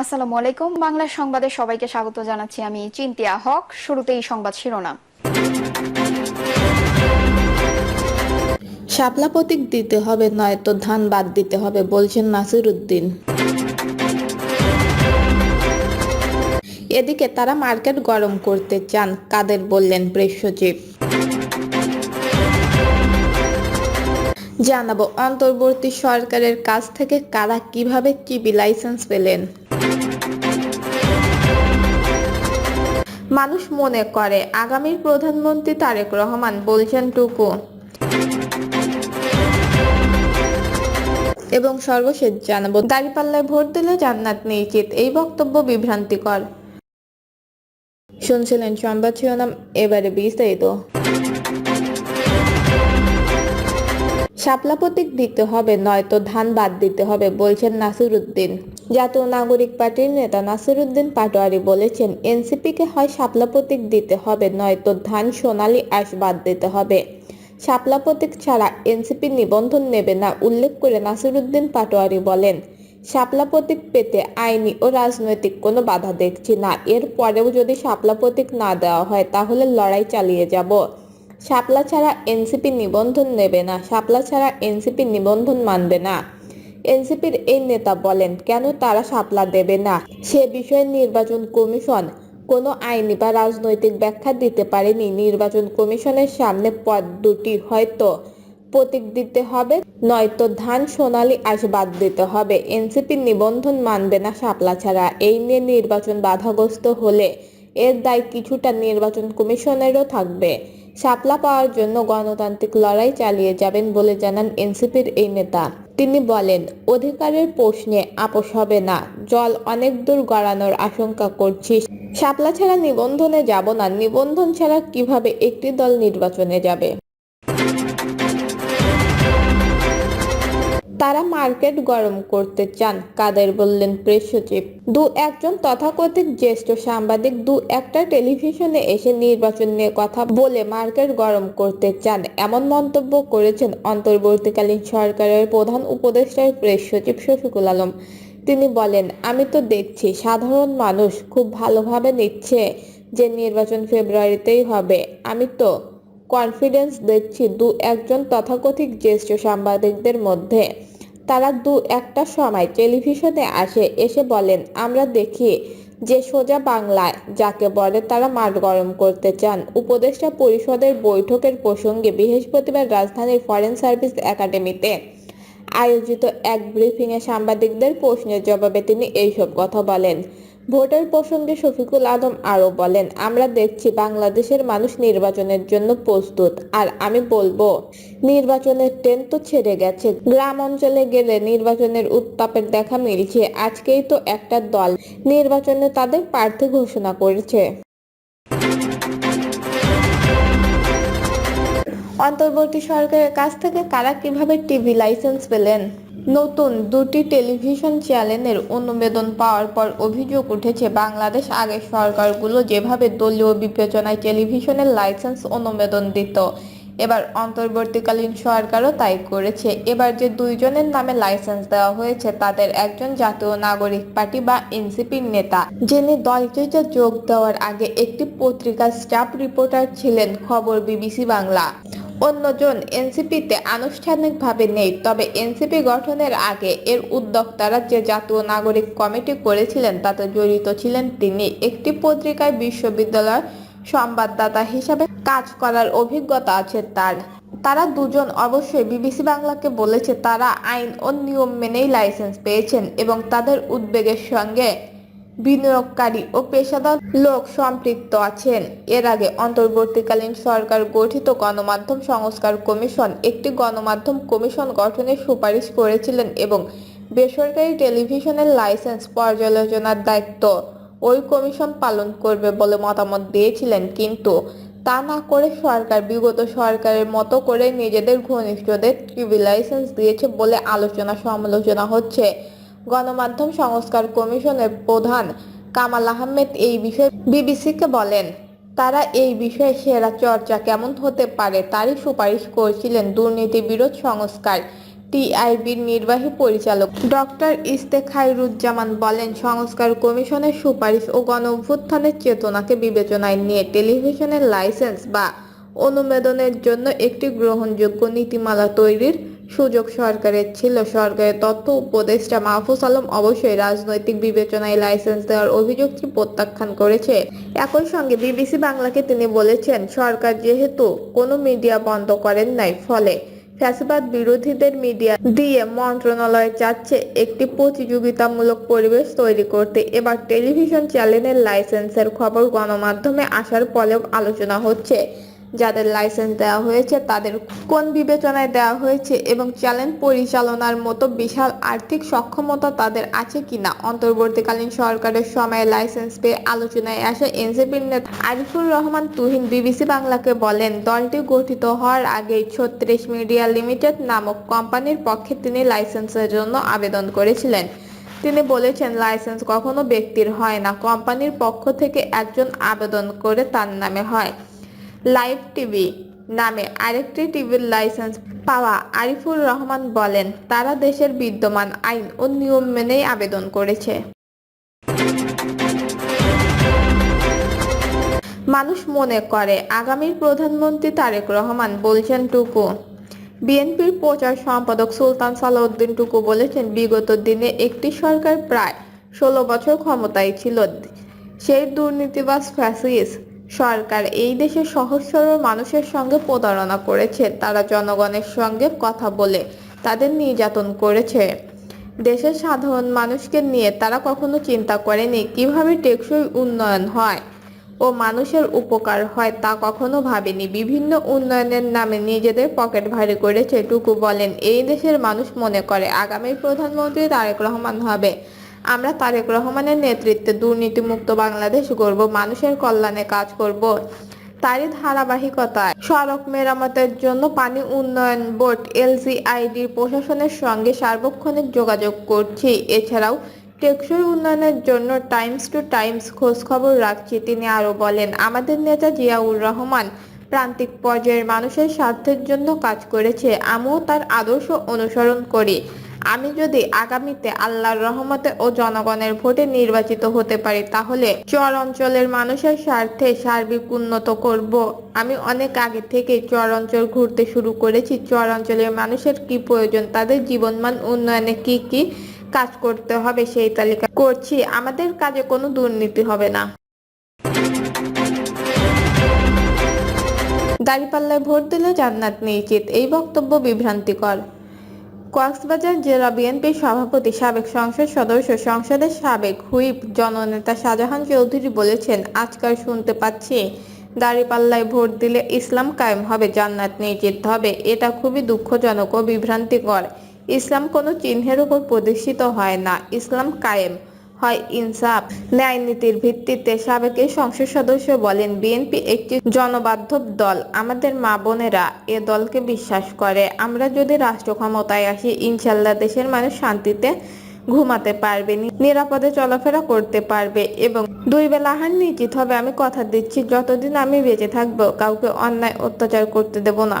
আসসালামু আলাইকুম। বাংলা সংবাদে সবাইকে স্বাগত জানাচ্ছি আমি চিন্তিয়া হক। শুরুতেই সংবাদ শিরোনাম। শাপলা প্রতীক দিতে হবে, নয়তো ধান বাদ দিতে হবে, বলছেন নাসির উদ্দিন। এদিকে তারা মার্কেট গরম করতে চান, কাদের বললেন প্রেস সচিব। জানাব, অন্তর্বর্তী সরকারের কাছ থেকে কারা কীভাবে টিভি লাইসেন্স পেলেন? মানুষ মনে করে, আগামীর প্রধানমন্ত্রী তারেক রহমান বলছেন টুকু। এবং সর্বশেষ জানাব, দাঁড়িপাল্লায় ভোট দিলে জান্নাত নিশ্চিত, এই বক্তব্য বিভ্রান্তিকর। শুনছিলেন সংবাদ শিরোনাম, এবারে বিস্তারিত। শাপলা প্রতীক দিতে হবে, নয়তো ধান বাদ দিতে হবে, বলছেন নাসির উদ্দিন জাতীয় নাগরিক পার্টির নেতা নাসির উদ্দিন পাটোয়ারি বলেছেন, এনসিপিকে হয় শাপলা প্রতীক দিতে হবে, নয়তো ধান সোনালী আশ বাদ দিতে হবে। শাপলা প্রতীক ছাড়া এনসিপি নিবন্ধন নেবে না, উল্লেখ করে নাসির উদ্দিন পাটোয়ারি বলেন শাপলা প্রতীক পেতে আইনি ও রাজনৈতিক কোনো বাধা দেখছি না, এর পরেও যদি শাপলা প্রতীক না দেওয়া হয় তাহলে লড়াই চালিয়ে যাব। শাপলা ছাড়া এনসিপি নিবন্ধন নেবে না শাপলা ছাড়া এনসিপি নিবন্ধন মানবে না। এনসিপির এই নেতা বলেন, কেন তারা শাপলা দেবে না? সে বিষয়ে নির্বাচন কমিশন কোনো আইনি বা রাজনৈতিক ব্যাখ্যা দিতে পারেনি। নির্বাচন কমিশনের সামনে পদ দুটি হয়তো প্রতীক দিতে হবে, নয়তো ধান সোনালি আঁশ বাদ দিতে হবে। এনসিপি নিবন্ধন মানবে না শাপলা ছাড়া। এই নিয়ে নির্বাচন বাধাগ্রস্ত হলে এর দায় কিছুটা নির্বাচন কমিশনেরও থাকবে। শাপলা পাওয়ার জন্য গণতান্ত্রিক লড়াই চালিয়ে যাবেন বলে জানান এনসিপির এই নেতা। তিনি বলেন, অধিকারের প্রশ্নে আপোষ হবে না, জল অনেক দূর গড়ানোর আশঙ্কা করছি শাপলা ছাড়া নিবন্ধনে যাব না, নিবন্ধন ছাড়া কীভাবে একটি দল নির্বাচনে যাবে? তারা মার্কেট গরম করতে চান, কাদের বললেন প্রেস সচিব। দু একজন তথাকথিত জ্যেষ্ঠ সাংবাদিক দু একটা টেলিভিশনে এসে নির্বাচন নিয়ে কথা বলে মার্কেট গরম করতে চান, এমন মন্তব্য করেছেন অন্তর্বর্তীকালীন সরকারের প্রধান উপদেষ্টার প্রেস সচিব শফিকুল আলম। তিনি বলেন, আমি তো দেখছি সাধারণ মানুষ খুব ভালোভাবে নিচ্ছে যে নির্বাচন ফেব্রুয়ারিতেই হবে। আমি তো কনফিডেন্স দেখছি দু একজন তথাকথিত জ্যেষ্ঠ সাংবাদিকদের মধ্যে। তারা দু একটা সময় টেলিভিশনে আসে, এসে বলেন, আমরা দেখি যে সোজা বাংলায়, যাকে বলে তারা মাঠ গরম করতে চান। উপদেষ্টা পরিষদের বৈঠকের প্রসঙ্গে বৃহস্পতিবার রাজধানীর ফরেন সার্ভিস একাডেমিতে আয়োজিত এক ব্রিফিংয়ে সাংবাদিকদের প্রশ্নের জবাবে তিনি এইসব কথা বলেন। ভোটের প্রসঙ্গে শফিকুল আলম আরও বলেন, আমরা দেখছি বাংলাদেশের মানুষ নির্বাচনের জন্য প্রস্তুত। আর আমি বলব, নির্বাচনের ট্রেন তো ছেড়ে গেছে। গ্রাম অঞ্চলে গেলে নির্বাচনের উত্তাপের দেখা মিলছে। আজকেই তো একটা দল নির্বাচনে তাদের প্রার্থী ঘোষণা করেছে। অন্তর্বর্তী সরকারের কাছ থেকে কারা কীভাবে টিভি লাইসেন্স পেলেন? নতুন দুটি টেলিভিশন চ্যানেলের অনুমোদন পাওয়ার পর অভিযোগ উঠেছে, বাংলাদেশ আগের সরকারগুলো যেভাবে দলীয় বিবেচনায় টেলিভিশনের লাইসেন্স অনুমোদন দিত, এবার অন্তর্বর্তীকালীন সরকারও তাই করেছে। এবার যে দুইজনের নামে লাইসেন্স দেওয়া হয়েছে, তাদের একজন জাতীয় নাগরিক পার্টি বা এনসিপির নেতা, যিনি দলটিতে যোগ দেওয়ার আগে একটি পত্রিকার স্টাফ রিপোর্টার ছিলেন, খবর বিবিসি বাংলা। অন্যজন এনসিপিতে আনুষ্ঠানিকভাবে নেই, তবে এনসিপি গঠনের আগে এর উদ্যোক্তারা যে জাতীয় নাগরিক কমিটি করেছিলেন তাতে জড়িত ছিলেন তিনি। একটি পত্রিকায় বিশ্ববিদ্যালয় সংবাদদাতা হিসাবে কাজ করার অভিজ্ঞতা আছে তার। তারা দুজন অবশ্যই বিবিসি বাংলাকে বলেছে, তারা আইন ও নিয়ম মেনেই লাইসেন্স পেয়েছেন এবং তাদের উদ্বেগের সঙ্গে বিনিয়োগকারী ও পেশাদার লোক সম্পৃক্ত আছেন। এর আগে অন্তর্বর্তীকালীন সরকার গঠিত গণমাধ্যম সংস্কার কমিশন একটি গণমাধ্যম কমিশন গঠনের সুপারিশ করেছিলেন এবং বেসরকারি টেলিভিশনের লাইসেন্স পর্যালোচনার দায়িত্ব ওই কমিশন পালন করবে বলে মতামত দিয়েছিলেন। কিন্তু তা না করে সরকার বিগত সরকারের মতো করে নিজেদের ঘনিষ্ঠদের টিভি লাইসেন্স দিয়েছে বলে আলোচনা সমালোচনা হচ্ছে। গণমাধ্যম সংস্কার কমিশনের প্রধান কামাল আহমেদ এই বিষয়ে বিবিসিকে বলেন, তারা এই বিষয়ে সেরা চর্চা কেমন হতে পারে তারই সুপারিশ করছিলেন দুর্নীতি বিরোধ সংস্কার টিআইবির নির্বাহী পরিচালক ডক্টর ইস্তেখাইরুজ্জামান বলেন, সংস্কার কমিশনের সুপারিশ ও গণ অভ্যুত্থানের চেতনাকে বিবেচনায় নিয়ে টেলিভিশনের লাইসেন্স বা অনুমোদনের জন্য একটি গ্রহণযোগ্য নীতিমালা তৈরির সুযোগ সরকারের ছিল। সরকারের তথ্য উপদেষ্টা মাহফুজ আলম অবশ্যই রাজনৈতিক বিবেচনায় লাইসেন্স দেওয়ার অভিযোগটি প্রত্যাখ্যান করেছে। একই সঙ্গে বিবিসি বাংলাকে তিনি বলেছেন, সরকার যেহেতু কোনো মিডিয়া বন্ধ করেন নাই, ফলে ফ্যাসিবাদ বিরোধীদের মিডিয়া দিয়ে মন্ত্রণালয় চাচ্ছে একটি প্রতিযোগিতামূলক পরিবেশ তৈরি করতে। এবার টেলিভিশন চ্যানেলের লাইসেন্সের খবর গণমাধ্যমে আসার ফলেও আলোচনা হচ্ছে। যাদের লাইসেন্স দেওয়া হয়েছে, তাদের কোন বিবেচনায় দেওয়া হয়েছে এবং চ্যালেঞ্জ পরিচালনার মতো বিশাল আর্থিক সক্ষমতা তাদের আছে কিনা? অন্তর্বর্তীকালীন সরকারের সময়ে লাইসেন্স পেয়ে আলোচনায় আসে এনসিপির নেতা আরিফুর রহমান তুহিন বিবিসি বাংলাকে বলেন, দলটি গঠিত হওয়ার আগেই ছত্রিশ মিডিয়া লিমিটেড নামক কোম্পানির পক্ষে তিনি লাইসেন্সের জন্য আবেদন করেছিলেন। তিনি বলেছেন লাইসেন্স কখনো ব্যক্তির হয় না। কোম্পানির পক্ষ থেকে একজন আবেদন করে তার নামে হয়। লাইভ টিভি নামে আরেকটি টিভির লাইসেন্স পাওয়া আরিফুর রহমান বলেন, তারা দেশের বিদ্যমান আইন ও নিয়ম মেনেই আবেদন করেছে। মানুষ মনে করে, আগামীর প্রধানমন্ত্রী তারেক রহমান বলছেন টুকু। বিএনপির প্রচার সম্পাদক সুলতান সালাউদ্দিন টুকু বলেছেন, বিগত দিনে একটি সরকার প্রায় ষোলো বছর ক্ষমতায় ছিল, সেই দুর্নীতিবাজ ফ্যাসিস সরকার এই দেশের সহজ সরল মানুষের সঙ্গে প্রতারণা করেছে। তারা জনগণের সঙ্গে কথা বলে, তাদের নির্যাতন করেছে। দেশের সাধারণ মানুষকে নিয়ে তারা কখনো চিন্তা করেনি কীভাবে টেকসই উন্নয়ন হয় ও মানুষের উপকার হয় তা কখনো ভাবেনি। বিভিন্ন উন্নয়নের নামে নিজেদের পকেট ভারী করেছে। টুকু বলেন, এই দেশের মানুষ মনে করে আগামী প্রধানমন্ত্রী তারেক রহমান হবে। আমরা তারেক রহমানের নেতৃত্বে দুর্নীতিমুক্ত বাংলাদেশ গড়ব, মানুষের কল্যাণে কাজ করব। তারই ধারাবাহিকতায় সড়ক মেরামতের জন্য পানি উন্নয়ন বোর্ড এলসিআইডির প্রশাসনের সঙ্গে সার্বক্ষণিক যোগাযোগ করছি। এছাড়াও টেকসই উন্নয়নের জন্য টাইমস টু টাইমস খোঁজখবর রাখছি তিনি আরও বলেন, আমাদের নেতা জিয়াউর রহমান প্রান্তিক পর্যায়ের মানুষের স্বার্থের জন্য কাজ করেছে, আমিও তার আদর্শ অনুসরণ করি। আমি যদি আগামীতে আল্লাহর রহমতে ও জনগণের ভোটে নির্বাচিত হতে পারি, তাহলে চর অঞ্চলের মানুষের স্বার্থে সার্বিক উন্নত করব। আমি অনেক আগে থেকে চর অঞ্চল ঘুরতে শুরু করেছি। চর অঞ্চলের মানুষের কি প্রয়োজন, তাদের জীবনমান উন্নয়নে কি কি কাজ করতে হবে সেই তালিকা করছি। আমাদের কাজে কোনো দুর্নীতি হবে না। দাঁড়িপাল্লায় ভোট দিলে জান্নাত নিশ্চিত। এই বক্তব্য বিভ্রান্তিকর। কক্সবাজার জেলা বিএনপির সভাপতি, সাবেক সংসদ সদস্য, সংসদের সাবেক হুইপ জননেতা শাহজাহান চৌধুরী বলেছেন, আজকাল শুনতে পাচ্ছি, দাঁড়িপাল্লায় ভোট দিলে ইসলাম কায়েম হবে, জান্নাত নিশ্চিত হবে। এটা খুবই দুঃখজনক ও বিভ্রান্তিকর। ইসলাম কোনো চিহ্নের উপর প্রতিষ্ঠিত হয় না। ইসলাম কায়েম। হয় ইনসাফ। ন্যায় নীতির ভিত্তিতে সাবেক এই সংসদ সদস্য বলেন, বিএনপি একটি জনবান্ধব দল। আমাদের মা বোনেরা এ দলকে বিশ্বাস করে। আমরা যদি রাষ্ট্র ক্ষমতায় আসি, ইনশাল্লাহ দেশের মানুষ শান্তিতে ঘুমাতে পারবে নিরাপদে চলাফেরা করতে পারবে এবং দুই বেলা আহার নিশ্চিত হবে। আমি কথা দিচ্ছি, যতদিন আমি বেঁচে থাকব, কাউকে অন্যায় অত্যাচার করতে দেব না।